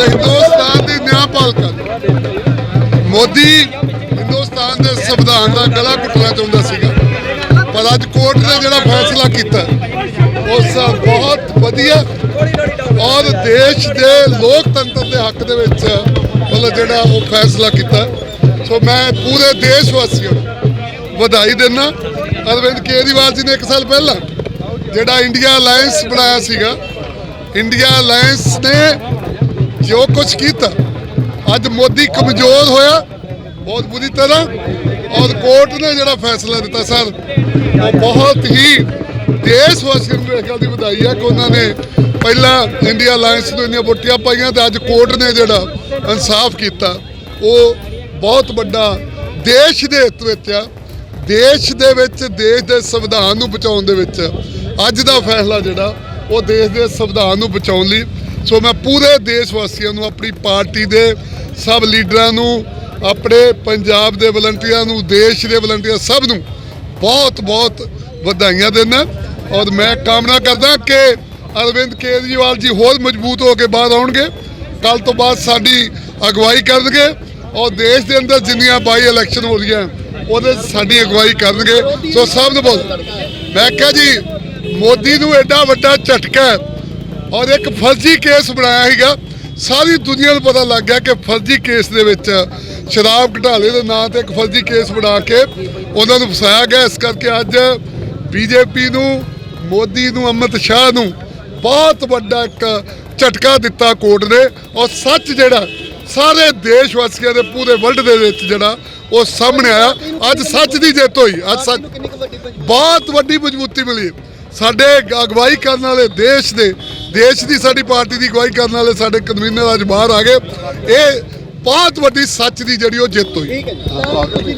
ਹਿੰਦੁਸਤਾਨ ਦੀ ਨਿਆਂਪਾਲਕਾ ਮੋਦੀ ਫੈਸਲਾ ਕੀਤਾ ਲੋਕਤੰਤਰ ਦੇ ਹੱਕ ਦੇ ਵਿੱਚ ਮਤਲਬ ਜਿਹੜਾ ਉਹ ਫੈਸਲਾ ਕੀਤਾ। ਸੋ ਮੈਂ ਪੂਰੇ ਦੇਸ਼ ਵਾਸੀਆਂ ਨੂੰ ਵਧਾਈ ਦਿੰਦਾ ਅਰਵਿੰਦ ਕੇਜਰੀਵਾਲ ਜੀ ਨੇ ਇੱਕ ਸਾਲ ਪਹਿਲਾਂ ਜਿਹੜਾ ਇੰਡੀਆ ਅਲਾਈਅੰਸ ਬਣਾਇਆ ਸੀਗਾ ਇੰਡੀਆ ਅਲਾਈਅੰਸ ਨੇ ਜੋ ਕੁਝ ਕੀਤਾ, ਅੱਜ ਮੋਦੀ ਕਮਜ਼ੋਰ ਹੋਇਆ, ਬਹੁਤ ਬੁਰੀ ਤਰ੍ਹਾਂ, ਔਰ ਕੋਰਟ ਨੇ ਜਿਹੜਾ ਫੈਸਲਾ ਦਿੱਤਾ, ਸਰ, ਉਹ ਬਹੁਤ ਹੀ ਦੇਸ਼ ਵਾਸੀਆਂ ਨੂੰ ਇਸ ਗੱਲ ਦੀ ਵਧਾਈ ਹੈ ਕਿ ਉਹਨਾਂ ਨੇ ਪਹਿਲਾਂ ਇੰਡੀਆ ਅਲਾਈਅੰਸ ਨੂੰ ਇੰਨੀਆਂ ਵੋਟੀਆਂ ਪਾਈਆਂ ਤੇ ਅੱਜ ਕੋਰਟ ਨੇ ਜਿਹੜਾ ਇਨਸਾਫ ਕੀਤਾ, ਉਹ ਬਹੁਤ ਵੱਡਾ ਦੇਸ਼ ਦੇ ਹਿੱਤ ਵਿੱਚ ਆ, ਦੇਸ਼ ਦੇ ਵਿੱਚ, ਦੇਸ਼ ਦੇ ਸੰਵਿਧਾਨ ਨੂੰ ਬਚਾਉਣ ਦੇ ਵਿੱਚ ਅੱਜ ਦਾ ਫੈਸਲਾ ਜਿਹੜਾ ਉਹ ਦੇਸ਼ ਦੇ ਸੰਵਿਧਾਨ ਨੂੰ ਬਚਾਉਣ ਲਈ। ਸੋ ਮੈਂ ਪੂਰੇ ਦੇਸ਼ ਵਾਸੀਆਂ ਨੂੰ, ਆਪਣੀ ਪਾਰਟੀ ਦੇ ਸਭ ਲੀਡਰਾਂ ਨੂੰ, ਆਪਣੇ ਪੰਜਾਬ ਦੇ ਵਲੰਟੀਅਰਾਂ ਨੂੰ, ਦੇਸ਼ ਦੇ ਵਲੰਟੀਅਰ ਸਭ ਨੂੰ ਬਹੁਤ ਬਹੁਤ ਵਧਾਈਆਂ ਦਿੰਦਾ। ਔਰ ਮੈਂ ਕਾਮਨਾ ਕਰਦਾ ਕਿ ਅਰਵਿੰਦ ਕੇਜਰੀਵਾਲ ਜੀ ਹੋਰ ਮਜ਼ਬੂਤ ਹੋ ਕੇ ਬਾਹਰ ਆਉਣਗੇ। ਕੱਲ ਤੋਂ ਬਾਅਦ ਸਾਡੀ ਅਗਵਾਈ ਕਰਨਗੇ। ਔਰ ਦੇਸ਼ ਦੇ ਅੰਦਰ ਜਿੰਨੀਆਂ ਬਾਈ ਇਲੈਕਸ਼ਨ ਹੋ ਰਹੀਆਂ, ਉਹਦੇ ਸਾਡੀ ਅਗਵਾਈ ਕਰਨਗੇ। ਸੋ ਸਭ ਨੂੰ ਬਹੁਤ ਮੈਂ ਕਿਹਾ ਜੀ ਮੋਦੀ ਨੂੰ ਐਡਾ ਵੱਡਾ ਝਟਕਾ ਔਰ ਇੱਕ ਫਰਜ਼ੀ ਕੇਸ ਬਣਾਇਆ ਸੀਗਾ, ਸਾਰੀ ਦੁਨੀਆ ਨੂੰ ਪਤਾ ਲੱਗ ਗਿਆ ਕਿ ਫਰਜ਼ੀ ਕੇਸ ਦੇ ਵਿੱਚ ਸ਼ਰਾਬ ਘਟਾਲੇ ਦੇ ਨਾਂ ਤੇ ਇੱਕ ਫਰਜ਼ੀ ਕੇਸ ਬਣਾ ਕੇ ਉਹਨਾਂ ਨੂੰ ਫਸਾਇਆ ਗਿਆ। ਇਸ ਕਰਕੇ ਅੱਜ ਬੀਜੇਪੀ ਨੂੰ, ਮੋਦੀ ਨੂੰ ਅਮਿਤ ਸ਼ਾਹ ਨੂੰ ਬਹੁਤ ਵੱਡਾ ਇੱਕ ਝਟਕਾ ਦਿੱਤਾ ਕੋਰਟ ਨੇ ਔਰ ਸੱਚ ਜਿਹੜਾ ਸਾਰੇ ਦੇਸ਼ ਵਾਸੀਆਂ ਦੇ ਪੂਰੇ ਵਰਲਡ ਦੇ ਵਿੱਚ ਜਿਹੜਾ ਉਹ ਸਾਹਮਣੇ ਆਇਆ। ਅੱਜ ਸੱਚ ਦੀ ਜਿੱਤ ਹੋਈ, ਅੱਜ ਸੱਚ ਬਹੁਤ ਵੱਡੀ ਮਜ਼ਬੂਤੀ ਮਿਲੀ। ਸਾਡੇ ਅਗਵਾਈ ਕਰਨ ਵਾਲੇ ਦੇਸ਼ ਦੇ, ਦੇਸ਼ ਦੀ ਸਾਡੀ ਪਾਰਟੀ ਦੀ ਅਗਵਾਈ ਕਰਨ ਵਾਲੇ ਸਾਡੇ ਕਨਵੀਨਰ ਅੱਜ ਬਾਹਰ ਆ ਗਏ। ਇਹ ਬਹੁਤ ਵੱਡੀ ਸੱਚ ਦੀ ਜਿਹੜੀ ਉਹ ਜਿੱਤ ਹੋਈ।